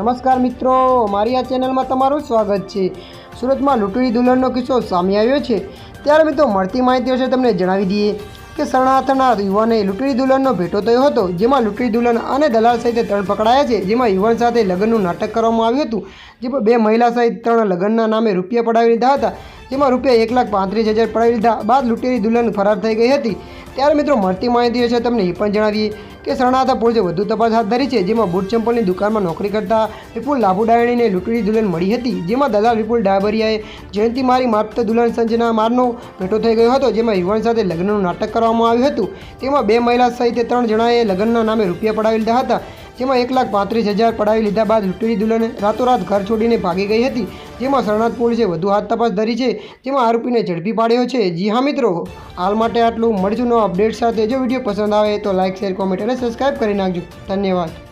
નમસ્કાર મિત્રો મારી આ ચેનલમાં તમારું સ્વાગત છે. સુરતમાં લૂંટણી દુલ્હનનો કિસ્સો સામે આવ્યો છે. ત્યારે મિત્રો, મળતી માહિતી વિશે તમને જણાવી દઈએ કે શરણાર્થના યુવાને લૂંટણી દુલ્હનનો ભેટો થયો હતો, જેમાં લૂંટણી દુલ્હન અને દલાલ સહિત ત્રણ પકડાયા છે, જેમાં યુવાન સાથે લગ્નનું નાટક કરવામાં આવ્યું હતું જે બે મહિલા સહિત ત્રણ લગ્નના નામે રૂપિયા પડાવી લીધા હતા. જેમાં રૂપિયા એક લાખ પાંત્રીસ હજાર પડાવી લીધા બાદ લૂંટેરી દુલ્હન ફરાર થઈ ગઈ હતી. ત્યારે મિત્રો મળતી માહિતી છે તમને એ પણ જણાવીએ કે શરણાતા પોલીસે વધુ તપાસ હાથ ધરી છે, જેમાં બૂટ ચંપલની દુકાનમાં નોકરી કરતા વિપુલ લાભુડાયણીને લૂંટડી દુલ્હન મળી હતી, જેમાં દલાલ વિપુલ ડાબરિયાએ જયંતિ મારી મારફતે દુલ્હન સંજના મારનો ભેટો થઈ ગયો હતો, જેમાં યુવાન સાથે લગ્નનું નાટક કરવામાં આવ્યું હતું. તેમાં બે મહિલા સહિત ત્રણ જણાએ લગ્નના નામે રૂપિયા પડાવી લીધા હતા. જેમાં એક લાખ પાંત્રીસ હજાર પડાવી લીધા બાદ લૂંટણી દુલ્હન રાતોરાત ઘર છોડીને ભાગી ગઈ હતી. જેમાં શરણાર્થ પોલીસે વધુ હાથ તપાસ ધરી છે. જેમાં આરોપીને ઝડપી પાડ્યો છે. જી હા મિત્રો, હાલ માટે આટલું. મળીશું નવા અપડેટ સાથે. જો વીડિયો પસંદ આવે તો લાઇક શેર કોમેન્ટ અને સબસ્ક્રાઈબ કરી નાખજો. ધન્યવાદ.